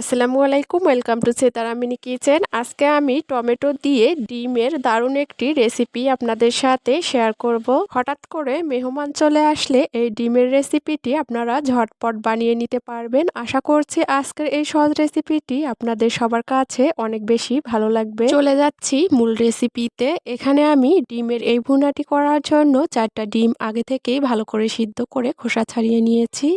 আসসালামু আলাইকুম, welcome to Setara mini kitchen. আজকে আমি টমেটো দিয়ে ডিমের দারুণ একটি রেসিপি আপনাদের সাথে শেয়ার করব। হঠাৎ করে মেহমান চলে আসলে এই ডিমের রেসিপিটি আপনারা ঝটপট বানিয়ে নিতে পারবেন। আশা করছি আজকের এই সহজ রেসিপিটি আপনাদের সবার কাছে অনেক বেশি ভালো লাগবে। চলে যাচ্ছি মূল রেসিপিতে। এখানে আমি ডিমের এই ভুনাটি করার জন্য চারটা ডিম আগে থেকেই ভালো করে সিদ্ধ করে খোসা ছাড়িয়ে নিয়েছি।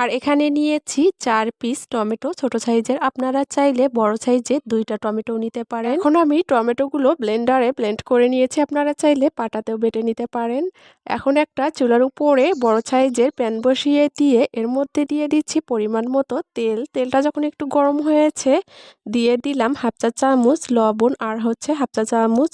আর এখানে নিয়েছি চার পিস টমেটো ছোট সাইজের আপনারা চাইলে বড় সাইজের দুইটা টমেটো নিতে পারেন। এখন আমি টমেটোগুলো ব্লেন্ডারে ব্লেন্ড করে নিয়েছি, আপনারা চাইলে পাটাতেও বেটে নিতে পারেন। এখন একটা চুলার উপরে বড় সাইজের প্যান বসিয়ে দিয়ে এর মধ্যে দিয়ে দিচ্ছি পরিমাণ মতো তেল। তেলটা যখন একটু গরম হয়েছে, দিয়ে দিলাম হাফ চা চামচ লবণ আর হচ্ছে হাফ চা চামচ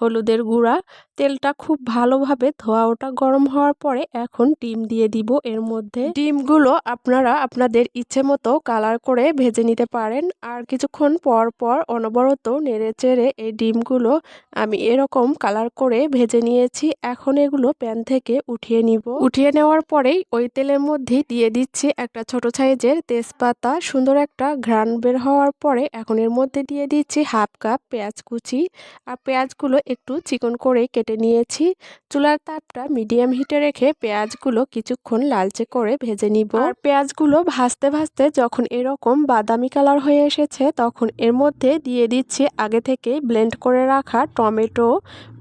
হলুদের গুঁড়া। তেলটা খুব ভালোভাবে ধোয়া ওটা গরম হওয়ার পরে এখন ডিম দিয়ে দিব এর মধ্যে। ডিমগুলো আপনারা আপনাদের ইচ্ছে মতো কালার করে ভেজে নিতে পারেন। আর কিছুক্ষণ পর পর অনবরত নেড়ে চেড়ে এই ডিমগুলো আমি এরকম কালার করে ভেজে নিয়েছি। এখন এগুলো প্যান থেকে উঠিয়ে নিব। উঠিয়ে নেওয়ার পরেই ওই তেলের মধ্যে দিয়ে দিচ্ছি একটা ছোট সাইজের তেজপাতা। সুন্দর একটা ঘ্রাণ বের হওয়ার পরে এখন এর মধ্যে দিয়ে দিচ্ছি হাফ কাপ পেঁয়াজ কুচি। আর পেঁয়াজগুলো একটু চিকন করে কেটে নিয়েছি। চুলার তাপটা মিডিয়াম হিটে রেখে পেঁয়াজগুলো কিছুক্ষণ লালচে করে ভেজে নিব। আর পেঁয়াজগুলো ভাজতে ভাজতে যখন এরকম বাদামি কালার হয়ে এসেছে, তখন এর মধ্যে দিয়ে দিচ্ছি আগে থেকে ব্লেন্ড করে রাখা টমেটো।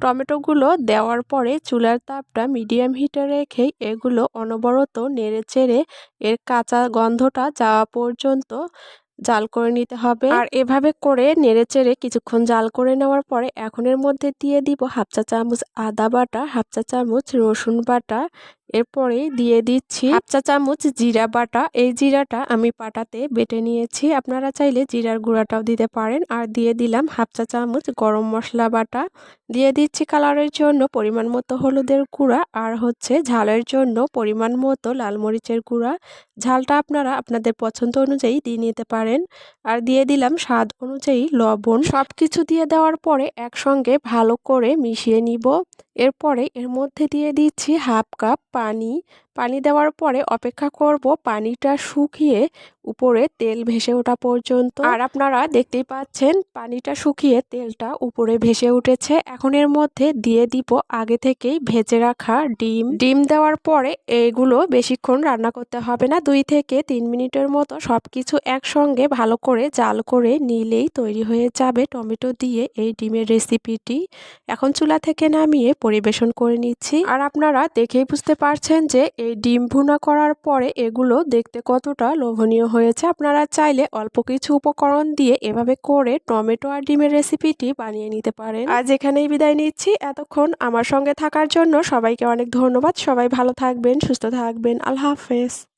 টমেটোগুলো দেওয়ার পরে চুলার তাপটা মিডিয়াম হিটে রেখেই এগুলো অনবরত নেড়ে চেড়ে এর কাঁচা গন্ধটা যাওয়া পর্যন্ত জাল করে নিতে হবে। আর এভাবে করে নেড়ে চেড়ে কিছুক্ষণ জাল করে নেওয়ার পরে এখন এর মধ্যে দিয়ে দিব হাফ চা চামচ আদা বাটা, হাফ চা চামচ রসুন বাটা এরপরে দিয়ে দিচ্ছি হাফ চা চামচ জিরা বাটা। এই জিরাটা আমি পাটাতে বেটে নিয়েছি। আপনারা চাইলে জিরার গুঁড়াটাও দিতে পারেন। আর দিয়ে দিলাম হাফ চা চামচ গরম মশলা বাটা। দিয়ে দিচ্ছি কালারের জন্য পরিমাণ মতো হলুদের গুঁড়া। আর হচ্ছে ঝালের জন্য পরিমাণ মতো লাল মরিচের গুঁড়া। ঝালটা আপনারা আপনাদের পছন্দ অনুযায়ী দিয়ে নিতে পারেন। আর দিয়ে দিলাম স্বাদ অনুযায়ী লবণ। সব কিছু দিয়ে দেওয়ার পরে একসঙ্গে ভালো করে মিশিয়ে নিব। এরপরে এর মধ্যে দিয়ে দিচ্ছি হাফ কাপ পানি। পানি দেওয়ার পরে অপেক্ষা করব পানিটা শুকিয়ে উপরে তেল ভেসে ওঠা পর্যন্ত। আর আপনারা দেখতেই পাচ্ছেন পানিটা শুকিয়ে তেলটা উপরে ভেসে উঠেছে। এখন এর মধ্যে দিয়ে দিব আগে থেকেই ভেজে রাখা ডিম। ডিম দেওয়ার পরে এগুলো বেশিক্ষণ রান্না করতে হবে না। দুই থেকে তিন মিনিটের মতো সব কিছু একসঙ্গে ভালো করে জাল করে নিলেই তৈরি হয়ে যাবে টমেটো দিয়ে এই ডিমের রেসিপিটি। এখন চুলা থেকে নামিয়ে পরিবেশন করে নিচ্ছি। আর আপনারা দেখেই বুঝতে পারছেন যে এই ডিম ভুনা করার পরে এগুলো দেখতে কতটা লোভনীয় হয়েছে। আপনারা চাইলে অল্প কিছু উপকরণ দিয়ে এভাবে করে টমেটো আর ডিমের রেসিপিটি বানিয়ে নিতে পারেন। আজ এখানেই বিদায় নিচ্ছি। এতক্ষণ আমার সঙ্গে থাকার জন্য সবাইকে অনেক ধন্যবাদ। সবাই ভালো থাকবেন, সুস্থ থাকবেন। আল্লাহ হাফেজ।